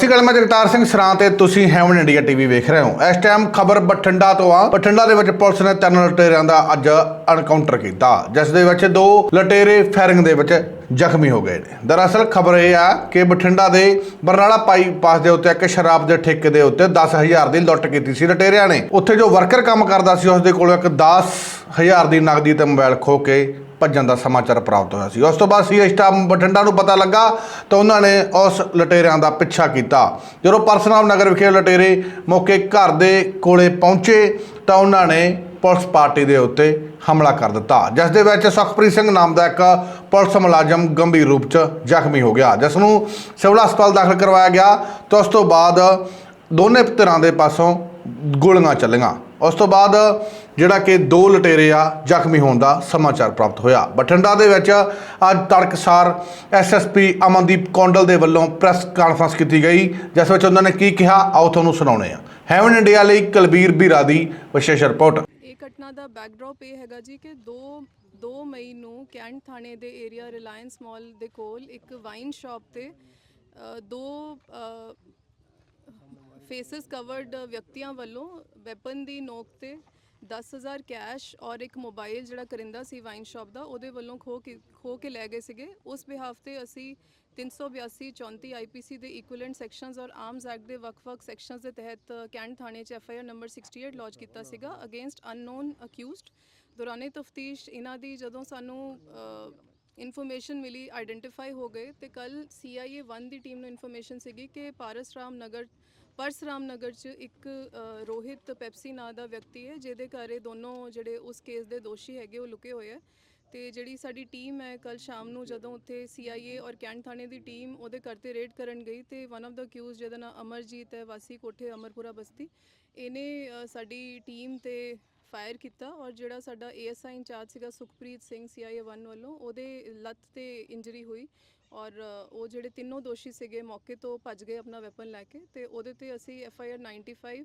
ਸਤਿ ਸ਼੍ਰੀ ਅਕਾਲ, ਮੈਂ ਜਗਤਾਰ ਸਿੰਘ ਸਰਾਂ ਤੇ ਤੁਸੀਂ ਹੈਵਨ ਇੰਡੀਆ ਟੀਵੀ ਵੇਖ ਰਹੇ ਹੋ। ਇਸ ਟਾਈਮ ਖਬਰ ਬਠਿੰਡਾ ਤੋਂ ਆ। ਬਠਿੰਡਾ ਦੇ ਵਿੱਚ ਪੁਲਿਸ ਨੇ ਤਿੰਨ ਲਟੇਰਿਆਂ ਦਾ ਅੱਜ ਐਨਕਾਊਂਟਰ ਕੀਤਾ, ਜਿਸ ਦੇ ਵਿੱਚ ਦੋ ਲਟੇਰੇ ਫਾਇਰਿੰਗ ਦੇ ਵਿੱਚ ਜ਼ਖਮੀ ਹੋ ਗਏ ਨੇ। ਦਰਅਸਲ ਖਬਰ ਇਹ ਆ ਕਿ ਬਠਿੰਡਾ ਦੇ ਬਰਨਾਲਾ ਪਾਈ ਪਾਸ ਦੇ ਉੱਤੇ, ਇੱਕ ਸ਼ਰਾਬ ਦੇ ਠੇਕੇ ਦੇ ਉੱਤੇ 10000 ਦੀ ਲੁੱਟ ਕੀਤੀ ਸੀ ਲਟੇਰਿਆਂ ਨੇ। ਉੱਥੇ ਜੋ ਵਰਕਰ ਕੰਮ ਕਰਦਾ ਸੀ ਉਸ ਦੇ ਕੋਲੋਂ ਇੱਕ 10000 ਦੀ ਨਗਦੀ ਤੇ ਮੋਬਾਈਲ ਖੋ ਕੇ ਭੱਜਣ ਦਾ ਸਮਾਚਾਰ ਪ੍ਰਾਪਤ ਹੋਇਆ ਸੀ। ਉਸ ਤੋਂ ਬਾਅਦ ਸੀ ਸਟਾਫ ਬਠਿੰਡਾ ਨੂੰ ਪਤਾ ਲੱਗਾ ਤਾਂ ਉਹਨਾਂ ਨੇ ਉਸ ਲਟੇਰਿਆਂ ਦਾ ਪਿੱਛਾ ਕੀਤਾ। ਜਦੋਂ ਪਰਸਨਾਮ ਨਗਰ ਵਿਖੇ ਲਟੇਰੇ ਮੌਕੇ ਘਰ ਦੇ ਕੋਲੇ ਪਹੁੰਚੇ ਤਾਂ ਉਹਨਾਂ ਨੇ ਪੁਲਿਸ ਪਾਰਟੀ ਦੇ ਉੱਤੇ ਹਮਲਾ ਕਰ ਦਿੱਤਾ। ਜਿਸ ਦੇ ਵਿੱਚ ਸੁਖਪ੍ਰੀਤ ਸਿੰਘ ਨਾਮ ਦਾ ਇੱਕ ਪੁਲਿਸ ਮੁਲਾਜ਼ਮ ਗੰਭੀਰ ਰੂਪ 'ਚ ਜ਼ਖਮੀ ਹੋ ਗਿਆ, ਜਿਸ ਨੂੰ ਸਿਵਲ ਹਸਪਤਾਲ ਦਾਖਲ ਕਰਵਾਇਆ ਗਿਆ ਤਾਂ ਉਸ ਤੋਂ ਬਾਅਦ ਦੋਨੇ ਧਿਰਾਂ ਦੇ ਪਾਸੋਂ ਗੋਲੀਆਂ ਚੱਲੀਆਂ। ਉਸ ਤੋਂ ਬਾਅਦ ਜਿਹੜਾ ਕਿ ਦੋ ਲਟੇਰੇ ਆ ਜ਼ਖਮੀ ਹੋਣ ਦਾ ਸਮਾਚਾਰ ਪ੍ਰਾਪਤ ਹੋਇਆ। ਬਠਿੰਡਾ ਦੇ ਵਿੱਚ ਅੱਜ ਤੜਕਸਾਰ ਐਸਐਸਪੀ ਅਮਨਦੀਪ ਕੌਂਡਲ ਦੇ ਵੱਲੋਂ ਪ੍ਰੈਸ ਕਾਨਫਰੰਸ ਕੀਤੀ ਗਈ ਜਿਸ ਵਿੱਚ ਉਹਨਾਂ ਨੇ ਕੀ ਕਿਹਾ ਆਓ ਤੁਹਾਨੂੰ ਸੁਣਾਉਣੇ ਆ ਹੈਵਨ ਇੰਡੀਆ ਲਈ ਕੁਲਬੀਰ ਬੀਰਾ ਦੀ ਵਿਸ਼ੇਸ਼ ਰਿਪੋਰਟ। ਇਹ ਘਟਨਾ ਦਾ ਬੈਕਡ੍ਰੌਪ ਇਹ ਹੈਗਾ ਜੀ ਕਿ 2 2 ਮਈ ਨੂੰ ਕੈਂਟ ਥਾਣੇ ਦੇ ਏਰੀਆ ਰਿਲਾਇੰਸ ਮਾਲ ਦੇ ਕੋਲ ਇੱਕ ਵਾਈਨ ਸ਼ਾਪ ਤੇ ਅ, ਦੋ ਫੇਸਸ ਕਵਰਡ ਵਿਅਕਤੀਆਂ ਵੱਲੋਂ ਵੈਪਨ ਦੀ ਨੋਕ ਤੇ 10000 ਕੈਸ਼ ਔਰ ਇੱਕ ਮੋਬਾਈਲ ਜਿਹੜਾ ਕਰਿੰਦਾ ਸੀ ਵਾਈਨ ਸ਼ਾਪ ਦਾ, ਉਹਦੇ ਵੱਲੋਂ ਖੋ ਕੇ ਖੋ ਕੇ ਲੈ ਗਏ ਸੀਗੇ। ਉਸ ਬਿਹਾਫ ਤੇ ਅਸੀਂ 382 34 ਆਈਪੀਸੀ ਦੇ ਇਕੁਇਵਲੈਂਟ ਸੈਕਸ਼ਨਸ ਔਰ ਆਰਮਸ ਐਕਟ ਦੇ ਵੱਖ-ਵੱਖ ਸੈਕਸ਼ਨਸ ਦੇ ਤਹਿਤ ਕੈਂਟ ਥਾਣੇ 'ਚ ਐਫਆਈਆਰ ਨੰਬਰ 68 ਲੌਂਚ ਕੀਤਾ ਸੀਗਾ ਅਗੇਂਸਟ ਅਨਨੋਨ ਅਕਿਊਜ਼ਡ ਦੌਰਾਨੇ ਤਫਤੀਸ਼, ਇਹਨਾਂ ਦੀ ਜਦੋਂ ਸਾਨੂੰ ਇਨਫੋਰਮੇਸ਼ਨ ਮਿਲੀ ਆਈਡੈਂਟੀਫਾਈ ਹੋ ਗਏ ਤੇ ਕੱਲ ਸੀਆਈਏ 1 ਦੀ ਟੀਮ ਨੂੰ ਇਨਫੋਰਮੇਸ਼ਨ ਸੀਗੀ ਕਿ ਪਾਰਸਰਾਮ ਨਗਰ ਪਰਸਰਾਮ ਨਗਰ ਚ ਇੱਕ ਰੋਹਿਤ ਪੈਪਸੀ ਨਾਂ ਦਾ ਵਿਅਕਤੀ ਹੈ, ਜਿਹਦੇ ਘਰ ਇਹ ਦੋਨੋਂ ਜਿਹੜੇ ਉਸ ਕੇਸ ਦੇ ਦੋਸ਼ੀ ਹੈਗੇ, ਉਹ ਲੁਕੇ ਹੋਏ ਹੈ। ਤੇ ਜਿਹੜੀ ਸਾਡੀ ਟੀਮ ਹੈ ਕੱਲ ਸ਼ਾਮ ਨੂੰ ਜਦੋਂ ਉੱਥੇ ਸੀਆਈਏ ਔਰ ਕੈਂਟ ਥਾਣੇ ਦੀ ਟੀਮ ਉਹਦੇ ਘਰ ਤੇ ਰੇਡ ਕਰਨ ਗਈ ਤੇ ਵਨ ਆਫ ਦਾ ਅਕਿਊਜ਼ ਜਿਹਦਾ ਨਾਮ ਅਮਰਜੀਤ ਹੈ, ਵਾਸੀ ਕੋਠੇ ਅਮਰਪੁਰਾ ਬਸਤੀ, ਇਹਨੇ ਸਾਡੀ ਟੀਮ ਤੇ ਫਾਇਰ ਕੀਤਾ ਔਰ ਜਿਹੜਾ ਸਾਡਾ ਏਐਸਆਈ ਇੰਚਾਰਜ ਸੀਗਾ ਸੁਖਪ੍ਰੀਤ ਸਿੰਘ ਸੀਆਈਏ 1 ਵੱਲੋਂ, ਉਹਦੇ ਲੱਤ ਤੇ ਇੰਜਰੀ ਹੋਈ ਔਰ ਉਹ ਜਿਹੜੇ ਤਿੰਨੋਂ ਦੋਸ਼ੀ ਸੀਗੇ ਮੌਕੇ ਤੋਂ ਭੱਜ ਗਏ ਆਪਣਾ ਵੈਪਨ ਲੈ ਕੇ ਤੇ ਉਹਦੇ ਤੇ ਅਸੀਂ FIR 95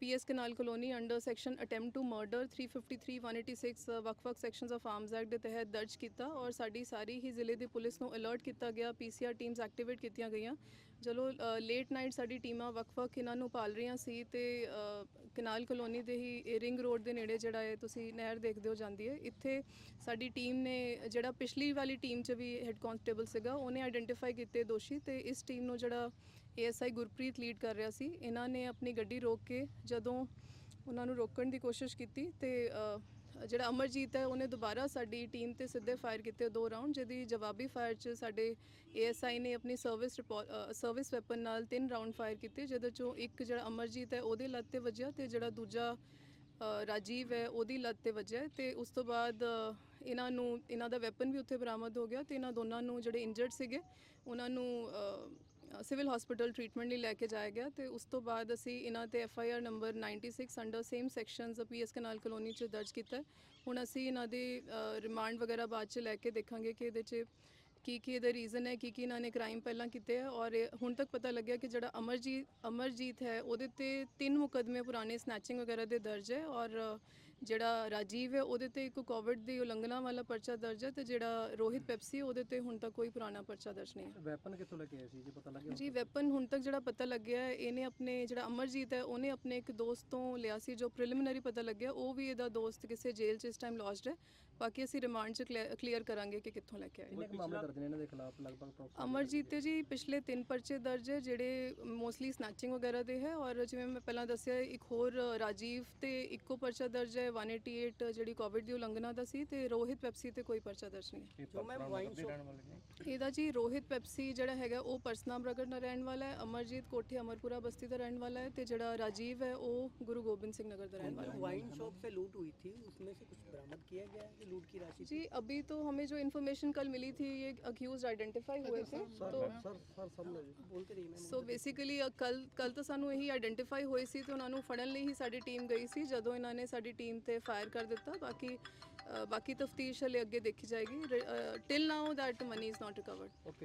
PS canal colony under section attempt to murder 353 186 ਵੱਖ-ਵੱਖ ਸੈਕਸ਼ਨਸ ਆਫ ਆਰਮਸ ਐਕਟ ਦੇ ਤਹਿਤ ਦਰਜ ਕੀਤਾ ਔਰ ਸਾਡੀ ਸਾਰੀ ਹੀ ਜ਼ਿਲ੍ਹੇ ਦੀ ਪੁਲਿਸ ਨੂੰ ਅਲਰਟ ਕੀਤਾ ਗਿਆ ਪੀਸੀਆਰ ਟੀਮਸ ਐਕਟੀਵੇਟ ਕੀਤੀਆਂ ਗਈਆਂ ਚਲੋ ਲੇਟ ਨਾਈਟ ਸਾਡੀ ਟੀਮਾਂ ਵੱਖ-ਵੱਖ ਇਹਨਾਂ ਨੂੰ ਪਾਲ ਰਹੀਆਂ ਸੀ ਤੇ ਅ, ਕਨਾਲ ਕਲੋਨੀ ਦੇ ਹੀ ਰਿੰਗ ਰੋਡ ਦੇ ਨੇੜੇ ਜਿਹੜਾ ਹੈ ਤੁਸੀਂ ਨਹਿਰ ਦੇਖਦੇ ਹੋ ਜਾਂਦੀ ਹੈ ਇੱਥੇ ਸਾਡੀ ਟੀਮ ਨੇ ਜਿਹੜਾ ਪਿਛਲੀ ਵਾਲੀ ਟੀਮ 'ਚ ਵੀ ਹੈੱਡ ਕਾਂਸਟੇਬਲ ਸੀਗਾ ਉਹਨੇ ਆਇਡੈਂਟੀਫਾਈ ਕੀਤੇ ਦੋਸ਼ੀ ਤੇ ਇਸ ਟੀਮ ਨੂੰ ਜਿਹੜਾ ਏਐਸਆਈ ਗੁਰਪ੍ਰੀਤ ਲੀਡ ਕਰ ਰਿਹਾ ਸੀ ਇਹਨਾਂ ਨੇ ਆਪਣੀ ਗੱਡੀ ਰੋਕ ਕੇ ਜਦੋਂ ਉਹਨਾਂ ਨੂੰ ਰੋਕਣ ਦੀ ਕੋਸ਼ਿਸ਼ ਕੀਤੀ ਤੇ ਜਿਹੜਾ ਅਮਰਜੀਤ ਹੈ, ਉਹਨੇ ਦੁਬਾਰਾ ਸਾਡੀ ਟੀਮ ਤੇ ਸਿੱਧੇ ਫਾਇਰ ਕੀਤੇ ਦੋ ਰਾਉਂਡ ਜਿਹਦੀ ਜਵਾਬੀ ਫਾਇਰ 'ਚ ਸਾਡੇ ਏਐਸਆਈ ਨੇ ਆਪਣੀ ਸਰਵਿਸ ਸਰਵਿਸ ਵੈਪਨ ਨਾਲ ਤਿੰਨ ਰਾਉਂਡ ਫਾਇਰ ਕੀਤੇ, ਜਿਹਦੇ ਚੋਂ ਇੱਕ ਜਿਹੜਾ ਅਮਰਜੀਤ ਹੈ, ਉਹਦੇ ਲੱਤ ਤੇ ਵੱਜਿਆ ਤੇ ਜਿਹੜਾ ਦੂਜਾ ਰਾਜੀਵ ਹੈ, ਉਹਦੀ ਲੱਤ ਤੇ ਵੱਜਿਆ ਹੈ ਤੇ ਉਸ ਤੋਂ ਬਾਅਦ ਇਹਨਾਂ ਨੂੰ, ਇਹਨਾਂ ਦਾ ਵੈਪਨ ਵੀ ਉੱਥੇ ਬਰਾਮਦ ਹੋ ਗਿਆ ਤੇ ਇਹਨਾਂ ਦੋਨਾਂ ਨੂੰ ਜਿਹੜੇ ਇੰਜਰਡ ਸੀਗੇ, ਉਹਨਾਂ ਨੂੰ ਸਿਵਲ ਹਸਪੀਟਲ ਟ੍ਰੀਟਮੈਂਟ ਲਈ ਲੈ ਕੇ ਜਾਇਆ ਗਿਆ ਤੇ ਉਸ ਤੋਂ ਬਾਅਦ ਅਸੀਂ ਇਹਨਾਂ ਤੇ F I R number 96 under same sections P PS canal colony ਚ ਦਰਜ ਕੀਤਾ। ਹੁਣ ਅਸੀਂ ਇਹਨਾਂ ਦੇ ਰਿਮਾਂਡ ਵਗੈਰਾ ਬਾਅਦ ਚ ਲੈ ਕੇ ਦੇਖਾਂਗੇ ਕਿ ਇਹਦੇ ਚ ਕੀ ਕੀ ਇਹਦਾ ਰੀਜ਼ਨ ਹੈ, ਕੀ ਕੀ ਇਹਨਾਂ ਨੇ ਕ੍ਰਾਈਮ ਪਹਿਲਾਂ ਕੀਤੇ ਹੈ ਔਰ ਹੁਣ ਤੱਕ ਪਤਾ ਲੱਗਿਆ ਕਿ ਜਿਹੜਾ ਅਮਰਜੀਤ ਅਮਰਜੀਤ ਹੈ ਉਹਦੇ ਤੇ ਤਿੰਨ ਮੁਕਦਮੇ ਪੁਰਾਣੇ ਸਨੈਚਿੰਗ ਵਗੈਰਾ ਦੇ ਦਰਜ ਹੈ ਔਰ ਜਿਹੜਾ ਰਾਜੀਵ ਹੈ ਉਹਦੇ ਤੇ ਇੱਕ ਕੋਵਿਡ ਦੀ ਉਲੰਘਣਾ ਵਾਲਾ ਪਰਚਾ ਦਰਜ ਹੈ ਤੇ ਜਿਹੜਾ ਰੋਹਿਤ ਪੈਪਸੀ ਉਹਦੇ ਤੇ ਹੁਣ ਤੱਕ ਕੋਈ ਪੁਰਾਣਾ ਪਰਚਾ ਦਰਜ ਨਹੀਂ ਹੈ। ਵੈਪਨ ਕਿੱਥੋਂ ਲੈ ਕੇ ਆਏ ਸੀ ਜੀ? ਪਤਾ ਲੱਗਿਆ ਜੀ ਵੈਪਨ ਹੁਣ ਤੱਕ ਜਿਹੜਾ ਪਤਾ ਲੱਗਿਆ ਹੈ ਇਹਨੇ ਆਪਣੇ ਜਿਹੜਾ ਅਮਰਜੀਤ ਹੈ ਉਹਨੇ ਆਪਣੇ ਇੱਕ ਦੋਸਤ ਤੋਂ ਲਿਆ ਸੀ ਜੋ ਪ੍ਰੀਲਿਮਿਨਰੀ ਪਤਾ ਲੱਗਿਆ ਉਹ ਵੀ ਇਹਦਾ ਦੋਸਤ ਕਿਸੇ ਜੇਲ੍ਹ 'ਚ ਇਸ ਟਾਈਮ ਲੌਜਡ ਹੈ। ਬਾਕੀ ਅਸੀਂ ਰਿਮਾਂਡ 'ਚ ਕਲੀਅਰ ਕਰਾਂਗੇ ਕਿ ਕਿੱਥੋਂ ਲੈ ਕੇ ਆਏ ਕਿੰਨੇ ਕੁ ਮਾਮਲੇ ਦਰਜ ਨੇ ਇਹਨਾਂ ਦੇ ਖਿਲਾਫ ਲਗਭਗ approximately? ਅਮਰਜੀਤ ਤੇ ਜੀ ਪਿਛਲੇ ਤਿੰਨ ਪਰਚੇ ਦਰਜ ਹੈ ਜਿਹੜੇ ਮੋਸਟਲੀ ਸਨੈਚਿੰਗ ਵਗੈਰਾ ਦੇ ਹੈ ਔਰ ਜਿਵੇਂ ਮੈਂ ਪਹਿਲਾਂ ਦੱਸਿਆ ਇੱਕ ਹੋਰ ਰਾਜੀਵ ਤੇ ਇੱਕੋ ਪਰਚਾ ਦਰਜ ਹੈ 188 ਜਿਹੜੀ ਕੋਵਿਡ ਦੀ ਉਲੰਘਣਾ ਦਾ ਸੀ ਤੇ ਰੋਹਿਤ ਪੈਪਸੀ ਤੇ ਕੋਈ ਪਰਚਾ ਦਰਜ ਨਹੀਂ ਹੈ ਇਹ ਤਾਂ ਵਾਈਨ ਸ਼ਾਪ ਇਹਦਾ ਜੀ ਰੋਹਿਤ ਪੈਪਸੀ ਜਿਹੜਾ ਹੈਗਾ ਉਹ ਪਰਸਨਾਮ ਰਗੜ ਦਾ ਰਹਿਣ ਵਾਲਾ ਹੈ ਅਮਰਜੀਤ ਕੋਠੇ ਅਮਰਪੁਰਾ ਬਸਤੀ ਦਾ ਰਹਿਣ ਵਾਲਾ ਹੈ ਤੇ ਜਿਹੜਾ ਰਾਜੀਵ ਹੈ ਉਹ ਗੁਰੂ ਗੋਬਿੰਦ ਸਿੰਘ ਨਗਰ ਦਾ ਰਹਿਣ वाला है वाइन शॉप से लूट हुई थी उसमें से कुछ बरामद किया गया है कि लूट की राशि जी अभी तो हमें जो इन्फॉर्मेशन कल मिली थी ये अक्यूज आइडेंटिफाई हुए थे तो ਸਰ ਸਰ ਸਾਹਮਣੇ ਜੀ बोलते रहिए मैम ਸੋ ਬੇਸਿਕਲੀ ਕੱਲ ਕੱਲ ਤਾਂ ਸਾਨੂੰ ਇਹੀ ਆਇਡੈਂਟੀਫਾਈ ਹੋਏ ਸੀ ਤੇ ਉਹਨਾਂ ਨੂੰ ਫੜਨ ਲਈ ਹੀ ਸਾਡੀ ਟੀਮ ਗਈ ਸੀ ਜਦੋਂ ਇਹਨਾਂ ਨੇ ਸਾਡੀ ਟੀਮ ਤੇ ਫਾਇਰ ਕਰ ਦਿੱਤਾ ਬਾਕੀ ਅ, ਬਾਕੀ ਤਫਤੀਸ਼ ਹਲੇ ਅੱਗੇ ਦੇਖੀ ਜਾਏਗੀ। Till now that money is not recovered